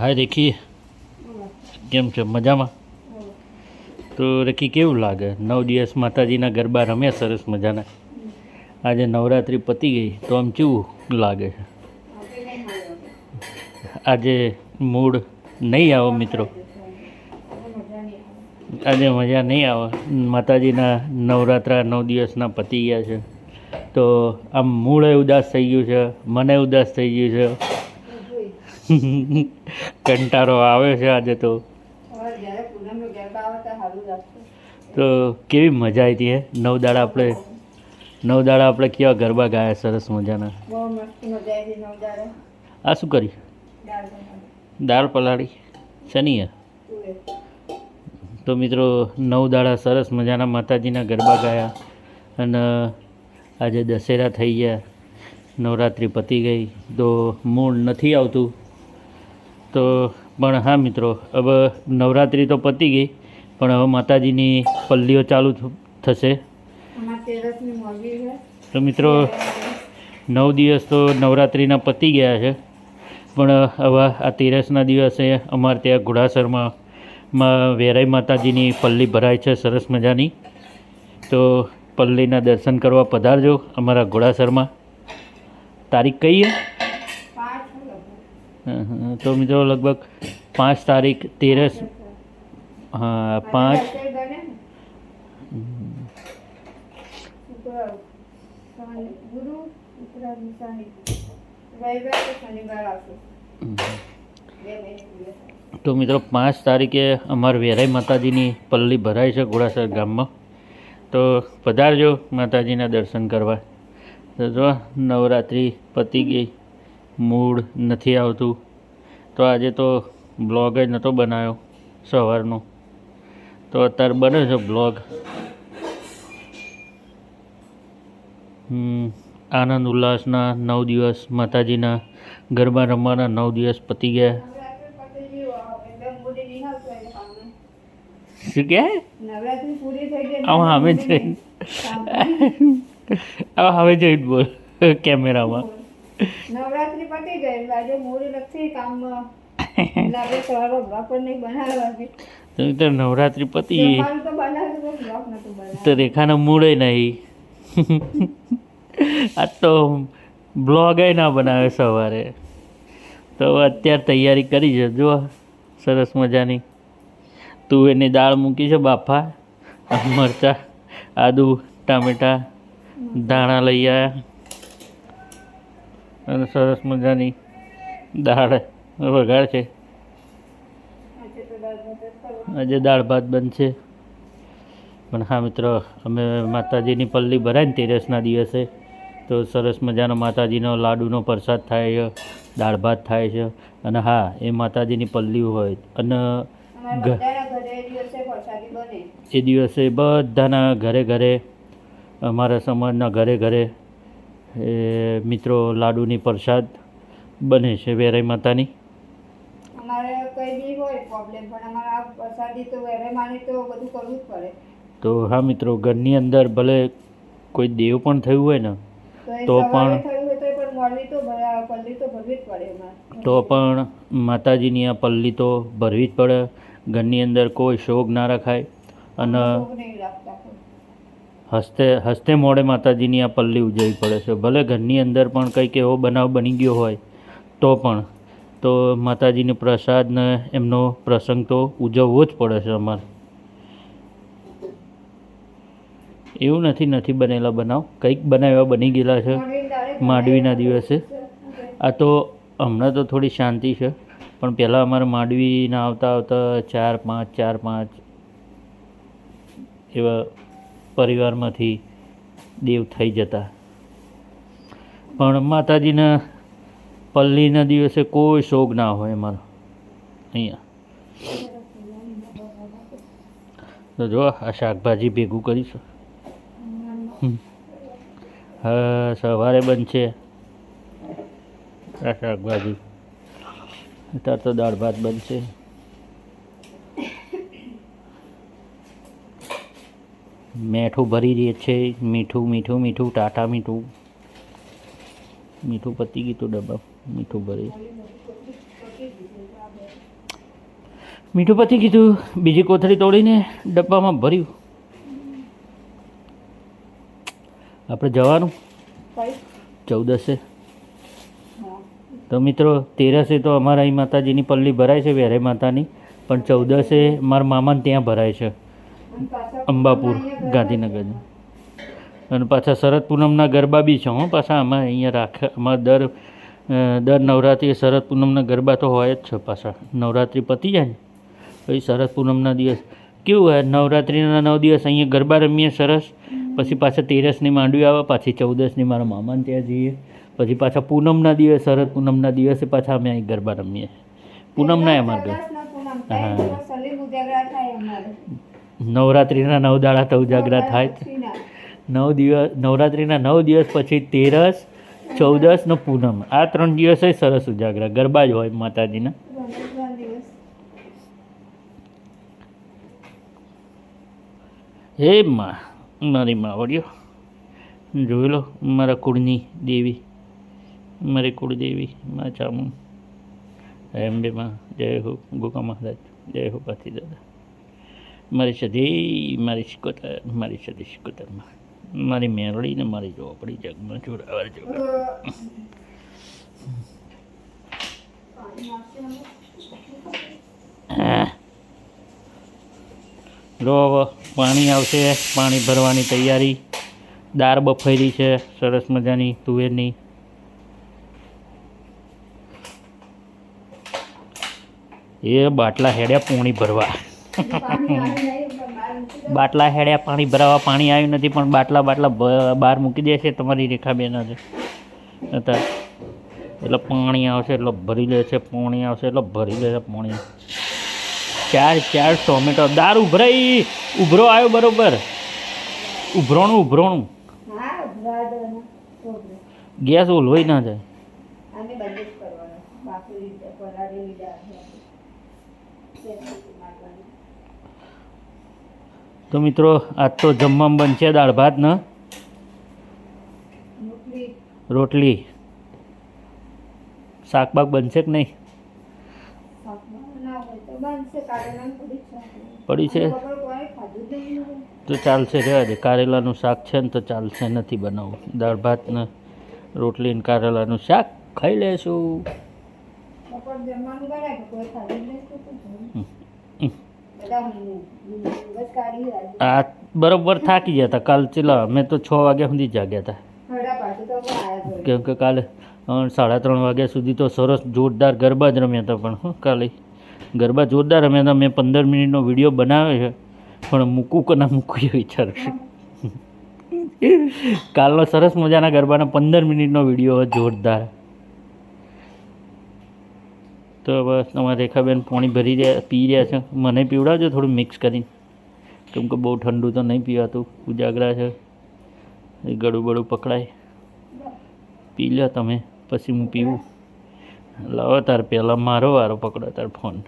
હાય રેખી. કેમ છે? મજામાં? તો રેખી, કેવું લાગે? નવ દિવસ માતાજીના ગરબા રમ્યા? સરસ મજાના. આજે નવરાત્રિ પતી ગઈ, તો આમ કેવું લાગે? છે આજે મૂડ નહીં આવો, મિત્રો. આજે મજા નહીં આવે. માતાજીના નવરાત્રા નવ દિવસના પતી ગયા છે. તો આમ મૂળે ઉદાસ થઈ ગયું છે, મને ઉદાસ થઈ ગયું છે. કંટાળો આવે છે આજે તો. તો કેવી મજા આવી હતી હે? નવ દાડા આપણે નવ દાડા આપણે કેવા ગરબા ગાયા સરસ મજાના. આ શું કરી? દાળ પલાળી. શનિ તો મિત્રો નવ દાડા સરસ મજાના માતાજીના ગરબા ગાયા અને આજે દશેરા થઈ ગયા નવરાત્રિ પતી ગઈ તો મૂળ નથી આવતું. તો પણ હા મિત્રો હવે નવરાત્રિ તો પતી ગઈ પણ હવે માતાજીની પલ્લીઓ ચાલુ થશે. તો મિત્રો નવ દિવસ તો નવરાત્રિના પતી ગયા છે. પણ હવે આ તેરસના દિવસે અમારે ત્યાં ઘોડાસરમાં માં વેરાઈ માતાજીની પલ્લી ભરાય છે સરસ મજાની. તો પલ્લીના દર્શન કરવા પધારજો અમારા ઘોડાસરમાં. તારીખ કઈ હં, તો મિત્રો લગભગ પાંચ તારીખ તેરસ, હા, પાંચ. તો મિત્રો પાંચ તારીખે અમારા વેરાઈ માતાજીની પલ્લી ભરાય છે ઘોડાસર ગામમાં. તો પધારજો માતાજીના દર્શન કરવા. તો નવરાત્રિ પતી ગઈ. મૂડ નથી આવતું. તો આજે તો બ્લોગ જ નહોતો બનાવ્યો સવારનો. તો અત્યારે બને છે બ્લોગ હમ, આનંદ ઉલ્લાસના નવ દિવસ માતાજીના ગરબા રમવાના નવ દિવસ પતી ગયા. શું છે. નહીં. કામ હવે જોઈ બોલ કેમેરામાં. નવરાત્રી પતી ગઈ આજે મૂડી નથી કામમાં. લાગે સવારે બ્લોક પણ નહીં બનાવવા તો નવરાત્રિ પતી તો બનાવ્યું બ્લોક નતું બનાવ્યું. તો રેખાનો મૂળે નહીં. આ તો બ્લોગે ના બનાવે સવારે. તો અત્યારે તૈયારી કરી છે. જો સરસ મજાની. તું એની દાળ મૂકી છે બાફા મરચાં આદુ ટામેટાં ધાણા લઈ આવ્યા. અને સરસ મજાની દાળ વઘાર છે? આજે દાળ ભાત બનશે. પણ હા મિત્રો અમે માતાજીની પલ્લી ભરાય ને તેરસના દિવસે તો સરસ મજાનો માતાજીનો લાડુનો પ્રસાદ થાય છે દાળ ભાત થાય છે અને હા એ માતાજીની પલ્લી હોય અને એ દિવસે બધાના ઘરે ઘરે અમારા સમાજના ઘરે ઘરે એ મિત્રો લાડુની પ્રસાદ બને છે વેરાઈ માતાની. અમારે કઈ બી હોય પ્રોબ્લેમ પણ અમારે આ પ્રસાદી તો વેરાઈ માની તો બધું કરવું જ પડે. તો હા મિત્રો ઘરની અંદર ભલે કોઈ દેવ પણ થયું હોય ને તો પણ- તો પણ માતાજીની આ પલ્લી તો ભરવી જ પડે. ઘરની અંદર કોઈ શોક ના રખાય. અને ભોગ નહીં રાખતા કોઈ. હસ્તે હસ્તે મોડે માતાજીની આ પલ્લી ઉજવવી પડે છે. ભલે ઘરની અંદર પણ કંઈક એવો બનાવ બની ગયો હોય, તો પણ, તો માતાજીને પ્રસાદને એમનો પ્રસંગ તો ઉજવવો જ પડે છે અમારે. એવું નથી નથી બનેલા બનાવ. કંઈક બનાવ્યા બની ગયેલા છે માંડવીના દિવસે. આ તો હમણાં તો થોડી શાંતિ છે, પણ પહેલાં અમારે માંડવીના આવતા આવતા ચાર પાંચ ચાર પાંચ એવા પરિવારમાંથી દેવ થઈ જતા. પણ માતાજીના પલ્લીના દિવસે કોઈ શોખ ના હોય અમારો અહીંયા. તો જો, આ શાકભાજી ભેગું કરીશું. હા, સવારે બનશે આ શાકભાજી. અત્યારે તો દાળ ભાત બનશે. મેઠું ભરી દે છે. મીઠું મીઠું મીઠું, ટાટા મીઠું. મીઠું પતી ગયું ડબ્બા. મીઠું ભરી. મીઠું પતી કીધું બીજી કોથળી તોડીને ડબ્બામાં ભર્યું. આપણે જવાનું. ચૌદસે. તો મિત્રો, તેરસે તો અમારા અહીં માતાજીની પલ્લી ભરાય છે વેરે માતાની. પણ ચૌદસે મારા મામાને ત્યાં ભરાય છે. અંબાપુર, ગાંધીનગર. અને પાછા શરદ પૂનમના ગરબા બી છે, હો, પાછા આમાં અહીંયા રાખે, આમાં દર દર નવરાત્રિએ શરદ પૂનમના ગરબા તો હોય જ છે પાછા. નવરાત્રિ પતી જાય ને પછી શરદ પૂનમના દિવસ. કેવું હોય, નવરાત્રિના નવ દિવસ અહીંયા ગરબા રમીએ સરસ, પછી પાછા તેરસની માંડવી આવે, પાછી ચૌદસની મારા મામાને ત્યાં જઈએ. પછી પાછા પૂનમના દિવસ, શરદ પૂનમના દિવસે પાછા અમે અહીં ગરબા રમીએ. પૂનમના અમારે હા. નવરાત્રિના નવ દાડા તો ઉજાગરા થાય નવ દિવસ નવરાત્રિના નવ દિવસ પછી તેરસ ચૌદસ ને પૂનમ. આ ત્રણ દિવસે સરસ ઉજાગરા. ગરબા જ હોય માતાજીના. હે માં મારી માવડીઓ. જોઈ લો મારા કુળની દેવી. મારી કુળદેવી મા ચામુ એમ બે માં જય હો ગોકા મહારાજ. જય હો પાથી દાદા. મારી સધી, મારી શિકોતર મારી સધી શિકોતરમાં મારી મેરળીને મારી ચોપડી જગમાં જોડાવા જો જો પાણી આવશે. પાણી ભરવાની તૈયારી. દાળ બફેલી છે. સરસ મજાની તુવેરની. એ બાટલા હેડ્યા પોણી ભરવા. બાટલા હેડ્યા પાણી ભરાવા પાણી આવ્યું નથી પણ બાટલા બાટલા બહાર મૂકી દે છે તમારી રેખાબેન જ અત્યારે એટલે પાણી આવશે એટલે ભરી લે છે પાણી આવશે એટલે ભરી લે છે પાણી. ચાર ચાર ટોમેટો દાર ઉભરાઈ. ઉભરો આવ્યો બરોબર. ઉભરોણું ઉભરોણું. ગેસ ઓલવાઈ ના જાય. આને બંધ જ કરવાનો બાફેલી પલાળેલી દાળ છે. તેનાથી નાખવાની. તો મિત્રો આજ તો જમવામાં બનશે દાળ ભાત ને? રોટલી. રોટલી. બનશે કે નહીં. પડી છે. તો ચાલશે રહેવા દે કારેલાનું શાક છે ને તો ચાલશે નથી બનાવવું. દાળ ભાત ને રોટલી ને કારેલાનું શાક ખાઈ લેશું. આ બરોબર થાકી ગયા હતા. કાલ ચેલા અમે તો છ વાગ્યા સુધી જાગ્યા હતા. કેમ કે કાલે સાડા ત્રણ વાગ્યા સુધી તો સરસ જોરદાર ગરબા જ રમ્યા હતા પણ હં કાલે. ગરબા જોરદાર રમ્યા હતા. મેં પંદર મિનિટનો વીડિયો બનાવ્યો છે પણ મૂકું કે ના મૂકું એ વિચાર કાલનો સરસ મજાના ગરબાના પંદર મિનિટનો વીડિયો જોરદાર. તો બસ તમારા રેખાબેન પાણી ભરી રહ્યા પી રહ્યા છે. મને પીવડાવજો થોડું મિક્સ કરીને. કેમ કે બહુ ઠંડુ તો નહીં પીવાતું. ઉજાગરા છે. એ ગળું બળું પકડાય. પી લો તમે પછી હું પીવું. લાવો તાર પહેલાં મારો વારો પકડો તાર ફોન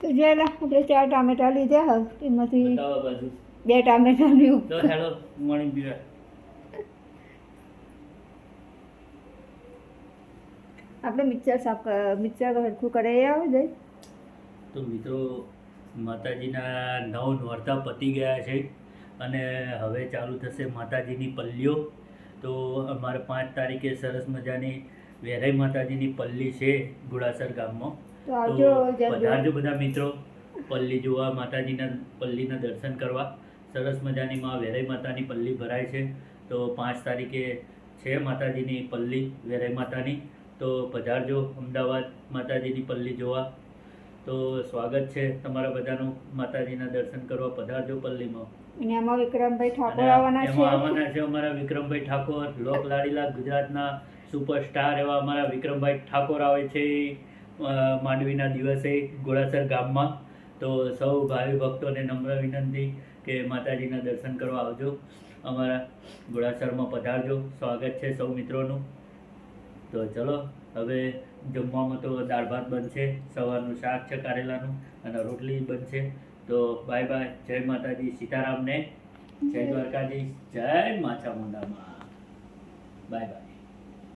તો જેલા આપણે ચાર ટામેટા લીધા એમાંથી બે ટામેટા તો આપણે મિક્સર સાફ મિક્સર સરખું કરાવી આવે જાય. તો મિત્રો માતાજીના નવ નોરતા પતી ગયા છે અને હવે ચાલુ થશે માતાજીની પલ્લીઓ. તો અમારે પાંચ તારીખે સરસ મજાની વેરાઈ માતાજીની પલ્લી છે ગુડાસર ગામમાં. તો આવજો પધારજો બધા મિત્રો પલ્લી જોવા માતાજીના પલ્લીના દર્શન કરવા. સરસ મજાની માં વેરાઈ માતાની પલ્લી ભરાય છે. તો પાંચ તારીખે છે માતાજીની પલ્લી વેરાઈ માતાની. તો પધારજો અમદાવાદ માતાજીની પલ્લી જોવા. તો સ્વાગત છે તમારા બધાનું માતાજીના દર્શન કરવા. પધારજો પલ્લીમાં. અને આમાં વિક્રમભાઈ ઠાકોર આવવાના છે. આવવાના છે અમારા વિક્રમભાઈ ઠાકોર લોક લાડીલા ગુજરાતના સુપરસ્ટાર એવા અમારા વિક્રમભાઈ ઠાકોર આવે છે માંડવીના દિવસે ગોળાસર ગામમાં. તો સૌ ભાવિ ભક્તોને નમ્ર વિનંતી કે માતાજીના દર્શન કરવા આવજો. અમારા ગોળાસરમાં પધારજો. સ્વાગત છે સૌ મિત્રોનું. તો ચલો, હવે જમવામાં તો દાળ ભાત બનશે, સવારનું શાક છે કારેલાનું અને રોટલી બનશે. તો બાય બાય જય માતાજી, સીતારામને, જય દ્વારકાજી જય માછા મુંડામાં. Bye bye